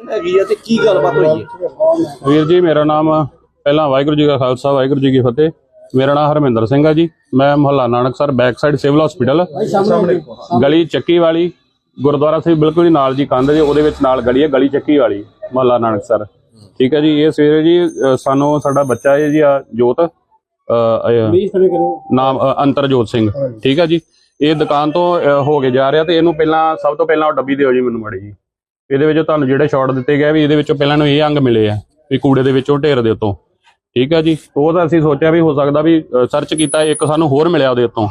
ਹੈਗੀ ਆ ਤੇ ਕੀ ਗੱਲਬਾਤ ਹੋਈ? ਹੈ ਵੀਰ ਜੀ ਮੇਰਾ ਨਾਮ ਪਹਿਲਾਂ ਵਾਹਿਗੁਰੂ ਜੀ ਕਾ ਖਾਲਸਾ ਵਾਹਿਗੁਰੂ ਜੀ ਕੀ ਫਤਿਹ। ਮੇਰਾ ਨਾਮ ਹਰਮਿੰਦਰ ਸਿੰਘ ਆ ਜੀ। ਮੈਂ ਮੁਹੱਲਾ Nanaksar back side civil hospital ਗਲੀ ਚੱਕੀ ਵਾਲੀ ਗੁਰਦੁਆਰਾ ਸਾਹਿਬ ਬਿਲਕੁਲ ਹੀ ਨਾਲ ਜੀ ਕੰਧ ਜੀ ਉਹਦੇ ਵਿੱਚ ਨਾਲ ਗਲੀ ਹੈ ਗਲੀ ਚੱਕੀ ਵਾਲੀ ਮੁਹੱਲਾ ਨਾਨਕਸਰ। ਠੀਕ ਹੈ ਜੀ ਇਹ ਸਵੇਰੇ ਜੀ ਅ, ਸਾਨੂੰ ਸਾਡਾ ਬੱਚਾ ਹੈ ਜੀ ਆ ਜੋਤ ਅ, ਅ, ਨਾਮ ਅ, ਅੰਤਰਜੋਤ ਸਿੰਘ। ਠੀਕ ਹੈ ਜੀ ਇਹ ਦੁਕਾਨ ਤੋਂ ਅ, ਹੋ ਕੇ ਜਾ ਰਿਹਾ ਤੇ ਇਹਨੂੰ ਪਹਿਲਾਂ ਸਭ ਤੋਂ ਪਹਿਲਾਂ ਉਹ ਡੱਬੀ ਦਿਓ ਜੀ ਮੈਨੂੰ ਮੜੀ ਜੀ। ਇਹਦੇ ਵਿੱਚ ਤੁਹਾਨੂੰ ਜਿਹੜੇ ਸ਼ਾਟ ਦਿੱਤੇ ਗਏ ਵੀ ਇਹਦੇ ਵਿੱਚੋਂ ਪਹਿਲਾਂ ਨੂੰ ਇਹ ਅੰਗ ਮਿਲੇ ਆ, ਵੀ ਕੂੜੇ ਦੇ ਵਿੱਚੋਂ ਢੇਰ ਦੇ ਉੱਤੋਂ। ਠੀਕ ਆ ਜੀ? ਉਹ ਤਾਂ ਅਸੀਂ ਸੋਚਿਆ ਵੀ ਹੋ ਸਕਦਾ ਵੀ ਸਰਚ ਕੀਤਾ, ਇੱਕ ਸਾਨੂੰ ਹੋਰ ਮਿਲਿਆ ਉਹਦੇ ਉੱਤੋਂ।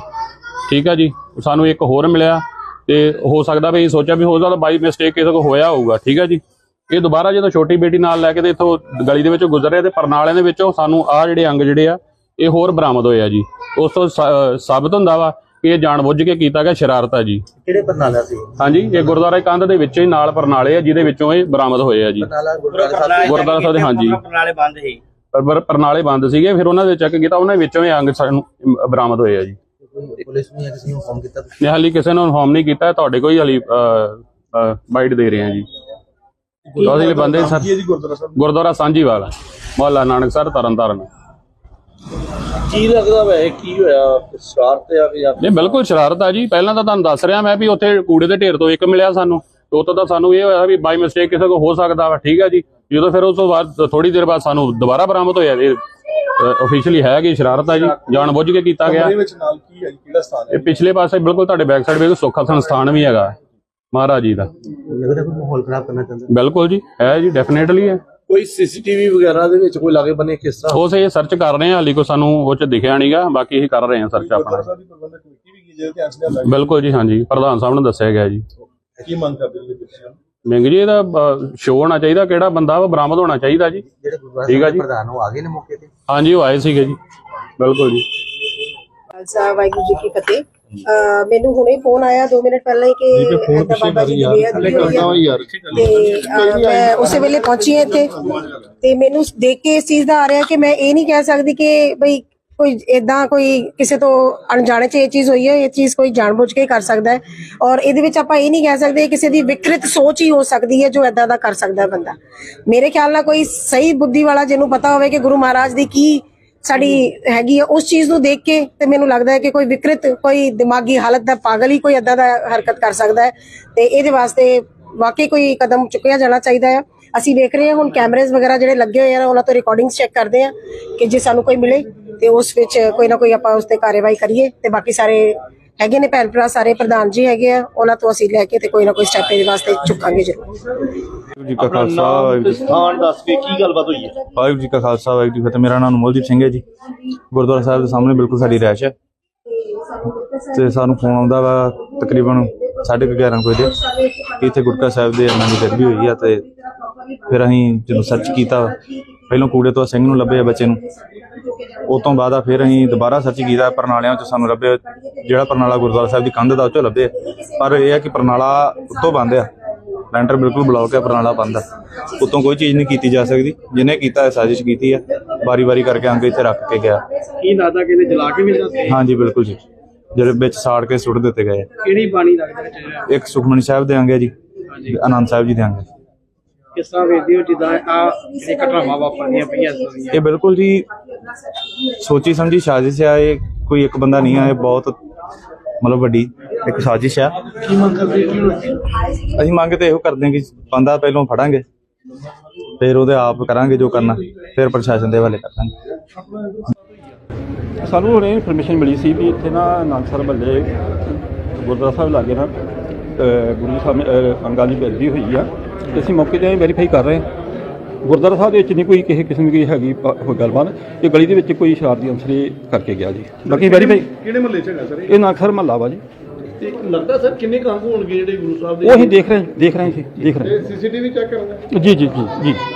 ਠੀਕ ਆ ਜੀ? ਸਾਨੂੰ ਇੱਕ ਹੋਰ ਮਿਲਿਆ ਤੇ ਹੋ ਸਕਦਾ ਵੀ ਅਸੀਂ ਸੋਚਿਆ ਵੀ ਹੋ ਸਕਦਾ ਬਾਈ ਮਿਸਟੇਕ ਕਿਸੇ ਕੋ ਹੋਇਆ ਹੋਊਗਾ। ਠੀਕ ਹੈ ਜੀ? ਇਹ ਦੁਬਾਰਾ ਜਦੋਂ ਛੋਟੀ ਬੇਟੀ ਨਾਲ ਲੈ ਕੇ ਤੇ ਇੱਥੋਂ ਗਲੀ ਦੇ ਵਿੱਚੋਂ ਗੁਜ਼ਰ ਰਿਹਾ ਤੇ ਪਰਨਾਲਿਆਂ ਦੇ ਵਿੱਚੋਂ ਸਾਨੂੰ ਆਹ ਜਿਹੜੇ ਅੰਗ ਜਿਹੜੇ ਆ, ਇਹ ਹੋਰ ਬਰਾਮਦ ਹੋਏ ਆ ਜੀ। ਉਸ ਤੋਂ ਸਾਬਤ ਹੁੰਦਾ ਵਾ ਇਹ ਜਾਣਬੁੱਝ ਕੇ ਕੀਤਾ ਗਿਆ ਸ਼ਰਾਰਤ ਆ ਜੀ। ਕਿਹੜੇ ਪਰਨਾਲਾ ਸੀ? ਹਾਂਜੀ ਇਹ ਗੁਰਦੁਆਰਾ ਦੀ ਕੰਧ ਦੇ ਵਿੱਚ ਹੀ ਨਾਲ ਪਰਨਾਲੇ ਆ ਜਿਹਦੇ ਵਿੱਚੋਂ ਇਹ ਬਰਾਮਦ ਹੋਏ ਆ ਜੀ। ਗੁਰਦੁਆਰਾ ਸਾਹਿਬ ਗੁਰਦੁਆਰਾ ਦੇ ਹਾਂਜੀ। ਨਾਲੇ ਬੰਦ ਸੀ। ਪਰ- ਪਰ ਪਰਨਾਲੇ ਬੰਦ ਸੀਗੇ ਫਿਰ ਉਹਨਾਂ ਦੇ ਚੈੱਕ ਕੀਤਾ ਉਹਨਾਂ ਵਿੱਚੋਂ ਇਹ ਅੰਗ ਸਾਨੂੰ ਬਰਾਮਦ ਹੋਏ ਆ ਜੀ। ਪੁਲਿਸ ਨੂੰ ਕਿਸੇ ਨੂੰ ਫੋਨ ਕੀਤਾ? ਨੇ ਹਾਲੀ ਕਿਸੇ ਨੂੰ ਇਨਫੋਰਮ ਨਹੀਂ ਕੀਤਾ ਤੁਹਾਡੇ ਕੋਈ ਹਾਲੀ ਬਾਈਟ ਦੇ ਰਹੇ ਆ ਜੀ। ਅਸੀਂ ਲਈ ਬੰਦੇ ਸਰ ਗੁਰਦੁਆਰਾ ਸਾਂਝੀਵਾਲ ਮੁਹੱਲਾ ਨਾਨਕਸਰ ਤਰਨਤਾਰਨ। ਕੀ ਲੱਗਦਾ ਵੈ ਕੀ ਹੋਇਆ? ਸ਼ਰਾਰਤ ਆ ਕਿ ਜਾਂ ਨਹੀਂ ਬਿਲਕੁਲ ਸ਼ਰਾਰਤ ਆ ਜੀ। ਪਹਿਲਾਂ ਤਾਂ ਤੁਹਾਨੂੰ ਦੱਸ ਰਿਹਾ ਮੈਂ ਵੀ ਉੱਥੇ ਕੂੜੇ ਦੇ ਢੇਰ ਤੋਂ ਇੱਕ ਮਿਲਿਆ ਸਾਨੂੰ। ਤੇ ਤਾਂ ਸਾਨੂੰ ਇਹ ਹੋਇਆ ਵੀ ਬਾਈ ਮਿਸਟੇਕ ਕਿਸੇ ਕੋ ਹੋ ਸਕਦਾ ਵਾ ਠੀਕ ਆ ਜੀ। ਜਦੋਂ ਫਿਰ ਉਸ ਤੋਂ ਬਾਅਦ ਥੋੜੀ ਦੇਰ ਬਾਅਦ ਸਾਨੂੰ ਦੁਬਾਰਾ ਬਰਾਮਦ ਹੋਇਆ ਇਹ ਅਫੀਸ਼ੀਅਲੀ ਹੈ ਕਿ ਸ਼ਰਾਰਤ ਆ ਜੀ ਜਾਣ ਬੁੱਝ ਕੇ ਕੀਤਾ ਗਿਆ। ਇਹਦੇ ਵਿੱਚ ਨਾਲ ਕੀ ਹੈ ਜੀ? ਕਿਹੜਾ ਸਥਾਨ ਹੈ? ਇਹ ਪਿਛਲੇ ਪਾਸੇ ਬਿਲਕੁਲ ਤੁਹਾਡੇ ਬੈਕ ਸਾਈਡ ਵੇਖੋ ਸੁੱਖਾ ਸੰਸਥਾਨ ਵੀ ਹੈਗਾ। ਮਹਾਰਾਜ ਜੀ ਦਾ। ਲੱਗਦਾ ਕੋਈ ਮਾਹੌਲ ਖਰਾਬ ਕਰਨਾ ਚਾਹੁੰਦਾ ਬਿਲਕੁਲ ਜੀ ਹੈ ਜੀ ਡੈਫੀਨੇਟਲੀ ਹੈ। ਕੋਈ ਸੀਸੀਟੀਵੀ ਵਗੈਰਾ ਦੇ ਵਿੱਚ ਕੋਈ ਲਾਗੇ ਬਣੇ ਕਿਸ? ਤਰ੍ਹਾਂ ਉਸ ਇਹ ਸਰਚ ਕਰ ਰਹੇ ਹਾਂ ਹਾਲੀ ਕੋ ਸਾਨੂੰ ਉਹ ਚ ਦਿਖਿਆ ਨਹੀਂਗਾ ਬਾਕੀ ਇਹ ਕਰ ਰਹੇ ਹਾਂ ਸਰਚ ਆਪਣਾ। ਬਿਲਕੁਲ ਜੀ ਹਾਂਜੀ। ਪ੍ਰਧਾਨ ਸਾਹਿਬ ਨੂੰ ਦੱਸਿਆ ਗਿਆ ਜੀ। ਕੀ ਮੰਗ ਕਰਦੇ ਤੁਸੀਂ? ਮਿੰਗ ਜੀ ਇਹਦਾ ਸ਼ੋਅ ਹੋਣਾ ਚਾਹੀਦਾ ਕਿਹੜਾ ਬੰਦਾ ਵਾ ਬਰਾਮਦ ਹੋਣਾ ਚਾਹੀਦਾ ਜੀ। ਠੀਕ ਆ ਜੀ। ਪ੍ਰਧਾਨ ਉਹ ਆ ਗਏ ਨੇ ਮੌਕੇ ਤੇ? ਹਾਂਜੀ ਉਹ ਆਏ ਸੀਗੇ ਜੀ। ਬਿਲਕੁਲ ਜੀ। ਖਾਲਸਾ ਵਾਹਿਗੁਰੂ ਜੀ ਕੀ ਫਤਿਹ। ਅਹ ਮੈਨੂੰ ਹੁਣੇ ਫੋਨ ਆਇਆ 2 ਮਿੰਟ ਪਹਿਲਾਂ ਹੀ ਕਿ ਏਦਾਂ ਬਾਬਾ ਜੀ ਦੀ ਬੇਅਦਬੀ ਹੋਈ ਆ ਤੇ ਅਹ, ਮੈਂ ਉਸੇ ਵੇਲੇ ਪਹੁੰਚੀ ਹਾਂ ਇੱਥੇ ਤੇ ਮੈਨੂੰ ਦੇਖ ਕੇ ਇਸ ਚੀਜ਼ ਦਾ ਆ ਰਿਹਾ ਕਿ ਮੈਂ ਇਹ ਨਹੀਂ ਕਹਿ ਸਕਦੀ ਕਿ ਬਈ ਕੋਈ ਇਦਾਂ ਕੋਈ ਕਿਸੇ ਤੋਂ ਅਣਜਾਣੇ ਚ ਇਹ ਚੀਜ਼ ਹੋਈ ਹੈ ਇਹ ਚੀਜ਼ ਕੋਈ ਜਾਣਬੁੱਝ ਕੇ ਕਰ ਸਕਦਾ ਹੈ। ਔਰ ਇਹਦੇ ਵਿੱਚ ਆਪਾਂ ਇਹ ਨਹੀਂ ਕਹਿ ਸਕਦੇ ਕਿਸੇ ਦੀ ਵਿਕਰਤ ਸੋਚ ਹੀ ਹੋ ਸਕਦੀ ਹੈ ਜੋ ਇਦਾਂ ਦਾ ਕਰ ਸਕਦਾ ਹੈ ਬੰਦਾ। ਮੇਰੇ ਖਿਆਲ ਨਾਲ ਕੋਈ ਸਹੀ ਬੁੱਧੀ ਵਾਲਾ ਜਿਹਨੂੰ ਪਤਾ ਹੋਵੇ ਕਿ ਗੁਰੂ ਮਹਾਰਾਜ ਦੀ ਕੀ ਸਾਡੀ ਹੈਗੀ ਆ, ਉਸ ਚੀਜ਼ ਨੂੰ ਦੇਖ ਕੇ ਤੇ ਮੈਨੂੰ ਲੱਗਦਾ ਹੈ ਕਿ ਕੋਈ ਵਿਕਰਤ, ਕੋਈ ਦਿਮਾਗੀ ਹਾਲਤ ਦਾ ਪਾਗਲ ਹੀ ਕੋਈ ਏਦਾਂ ਦਾ ਹਰਕਤ ਕਰ ਸਕਦਾ ਹੈ। ਤੇ ਇਹਦੇ ਵਾਸਤੇ ਵਾਕਈ ਕੋਈ ਕਦਮ ਚੁੱਕਿਆ ਜਾਣਾ ਚਾਹੀਦਾ ਹੈ। ਅਸੀਂ ਦੇਖ ਰਹੇ ਹਾਂ ਹੁਣ ਕੈਮਰੇਜ਼ ਵਗੈਰਾ ਜਿਹੜੇ ਲੱਗੇ ਹੋਏ ਆ ਉਹਨਾਂ ਤੋਂ ਰਿਕਾਰਡਿੰਗਸ ਚੈੱਕ ਕਰਦੇ ਆ ਕਿ ਜੇ ਸਾਨੂੰ ਕੋਈ ਮਿਲੇ ਤੇ ਉਸ ਵਿੱਚ ਕੋਈ ਨਾ ਕੋਈ ਆਪਾਂ ਉਸ ਤੇ ਕਾਰਵਾਈ ਕਰੀਏ ਤੇ ਬਾਕੀ ਸਾਰੇ ਹੈਗੇ ਨੇ ਭੈਣ ਭਰਾ ਸਾਰੇ ਪ੍ਰਧਾਨ ਜੀ ਹੈਗੇ ਆ ਉਹਨਾਂ ਤੋਂ ਅਸੀਂ ਲੈ ਕੇ ਤੇ ਕੋਈ ਨਾ ਕੋਈ ਸਟੈਪ ਇਹਦੇ ਵਾਸਤੇ ਚੁੱਕਾਂਗੇ ਜ਼ਰੂਰ। ਵਾਹਿਗੁਰੂ ਜੀ ਕਾ ਖਾਲਸਾ ਵਾਹਿਗੁਰੂ ਜੀ- ਸਥਾਨ ਦੱਸ ਕੇ ਕੀ ਗੱਲਬਾਤ ਹੋਈ ਹੈ? ਵਾਹਿਗੁਰੂ ਜੀ ਕਾ ਖਾਲਸਾ ਵਾਹਿਗੁਰੂ ਜੀ ਕੀ ਫਤਿਹ। ਮੇਰਾ ਨਾਮ ਅਨਮੋਲਦੀਪ ਸਿੰਘ ਹੈ ਜੀ। ਗੁਰਦੁਆਰਾ ਸਾਹਿਬ ਦੇ ਸਾਹਮਣੇ ਬਿਲਕੁਲ ਸਾਡੀ ਰਹਿਸ਼ ਹੈ। ਤੇ ਸਾਨੂੰ ਫੋਨ ਆਉਂਦਾ ਵਾ ਤਕਰੀਬਨ 11:30 ਵਜੇ ਕਿ ਇੱਥੇ ਗੁਟਕਾ ਸਾਹਿਬ ਦੇ ਅੰਨਾਂ ਦੀ ਗਰਬੀ ਹੋਈ ਆ ਤੇ ਫਿਰ ਅਸੀਂ ਜਦੋਂ ਸਰਚ ਕੀਤਾ ਪਹਿਲਾਂ ਕੂੜੇ ਤੋਂ ਸਿੰਘ ਨੂੰ ਲੱਭੇ ਬੱਚੇ ਨੂੰ। ਉਸ ਤੋਂ ਬਾਅਦ ਆ ਫਿਰ ਅਸੀਂ ਦੁਬਾਰਾ ਸਰਚ ਕੀਤਾ ਪਰਨਾਲਿਆਂ 'ਚ ਸਾਨੂੰ ਲੱਭੇ ਜਿਹੜਾ ਪਰਨਾਲਾ ਗੁਰਦੁਆਰਾ ਸਾਹਿਬ ਦੀ ਕੰਧ ਦਾ ਉਹ 'ਚੋਂ ਲੱਭੇ ਪਰ ਇਹ ਆ ਕਿ ਪਰਨਾਲਾ ਉੱਤੋਂ ਬੰਦ ਆ। ਲੈਂਟਰ ਬਿਲਕੁਲ ਬਲੌਕ ਹੈ ਪਰਨਾਲਾ ਬੰਦ ਆ। ਉੱਤੋਂ ਕੋਈ ਚੀਜ਼ ਨਹੀਂ ਕੀਤੀ ਜਾ ਸਕਦੀ। ਜਿਹਨੇ ਕੀਤਾ ਹੈ ਸਾਜ਼ਿਸ਼ ਕੀਤੀ ਆ। ਵਾਰੀ-ਵਾਰੀ ਕਰਕੇ ਅੰਗ ਇੱਥੇ ਰੱਖ ਕੇ ਗਿਆ। ਕੀ ਲੱਗਦਾ ਕਿ ਇਹਨੇ ਜਲਾ ਕੇ ਵੀ ਦੱਸੇ ਹਾਂਜੀ ਬਿਲਕੁਲ ਜੀ। ਜਿਹੜੇ ਵਿੱਚ ਸਾੜ ਕੇ ਸੁੱਟ ਦਿੱਤੇ ਗਏ ਆ। ਕਿਹੜੀ ਬਾਣੀ ਲੱਗਦਾ ਇੱਕ ਸੁਖਮਨੀ ਸਾਹਿਬ ਦੇ ਅੰਗ ਹੈ ਜੀ ਆਨੰਦ ਸਾਹਿਬ ਜੀ ਦੇ ਅੰਗ ਹੈ। ਕਿਸ ਤਰ੍ਹਾਂ ਵੇਖਦੇ ਹੋ ਜਿੱਦਾਂ ਆ ਇਹ ਘਟਨਾਵਾਂ ਵਾਪਰਦੀਆਂ ਪਈਆਂ ਇਸ ਤਰ੍ਹਾਂ ਇਹ ਬਿਲਕੁਲ ਜੀ ਸੋਚੀ ਸਮਝੀ ਸਾਜ਼ਿਸ਼ ਆ ਇਹ ਕੋਈ ਇੱਕ ਬੰਦਾ ਨਹੀਂ ਆ ਇਹ ਬਹੁਤ ਮਤਲਬ ਵੱਡੀ ਇੱਕ ਸਾਜ਼ਿਸ਼ ਆ। ਕੀ ਮੰਗ ਕਰਦੇ ਕੀ ਅਸੀਂ ਮੰਗ ਤੇ ਇਹੋ ਕਰਦੇ ਹਾਂ ਕਿ ਬੰਦਾ ਪਹਿਲਾਂ ਫੜਾਂਗੇ ਫਿਰ ਉਹਦੇ ਆਪ ਕਰਾਂਗੇ ਜੋ ਕਰਨਾ ਫਿਰ ਪ੍ਰਸ਼ਾਸਨ ਦੇ ਹਵਾਲੇ ਕਰਾਂਗੇ ਸਾਨੂੰ ਹੁਣੇ ਇਨਫੋਰਮੇਸ਼ਨ ਮਿਲੀ ਸੀ ਵੀ ਇੱਥੇ ਨਾ ਨਾਨਕਸਰ ਬੱਲੇ ਗੁਰਦੁਆਰਾ ਸਾਹਿਬ ਲਾਗੇ ਨਾ ਗੁਰੂ ਸਾਹਿਬ ਨੇ, ਅਹ ਅੰਗਾਂ ਦੀ ਬੇਦਬੀ ਹੋਈ ਆ। ਅਸੀਂ ਮੌਕੇ ਤੇ ਵੈਰੀਫਾਈ ਕਰ ਰਹੇ ਹਾਂ। ਗੁਰਦੁਆਰਾ ਸਾਹਿਬ ਦੇ ਵਿੱਚ ਨਹੀਂ ਕੋਈ ਕਿਸੇ ਕਿਸਮ ਦੀ ਹੈਗੀ ਪ- ਕੋਈ ਗੱਲਬਾਤ ਇਹ ਗਲੀ ਦੇ ਵਿੱਚ ਕੋਈ ਸ਼ਰਾਰਤੀ ਅੰਸਰ ਇਹ ਕਰਕੇ ਗਿਆ ਜੀ। ਬਾਕੀ ਵੈਰੀਫਾਈ ਕਿਹੜੇ ਮਹੱਲੇ ਚ ਹੈਗਾ ਸਰ ਇਹ? ਨਾਨਕਸਰ ਮਹੱਲਾ ਵਾ ਜੀ। ਤੇ ਲੱਗਦਾ ਸਰ ਕਿੰਨੇ ਕੰਮ ਹੋਣਗੇ ਜਿਹੜੇ ਗੁਰੂ ਸਾਹਿਬ ਉਹ ਅਸੀਂ ਦੇਖ ਰਹੇ ਦੇਖ ਰਹੇ ਸੀ ਦੇਖ ਰਹੇ ਸੀਸੀਟੀਵੀ ਚੈੱਕ ਕਰਨਾ ਜੀ ਜੀ ਜੀ ਜੀ।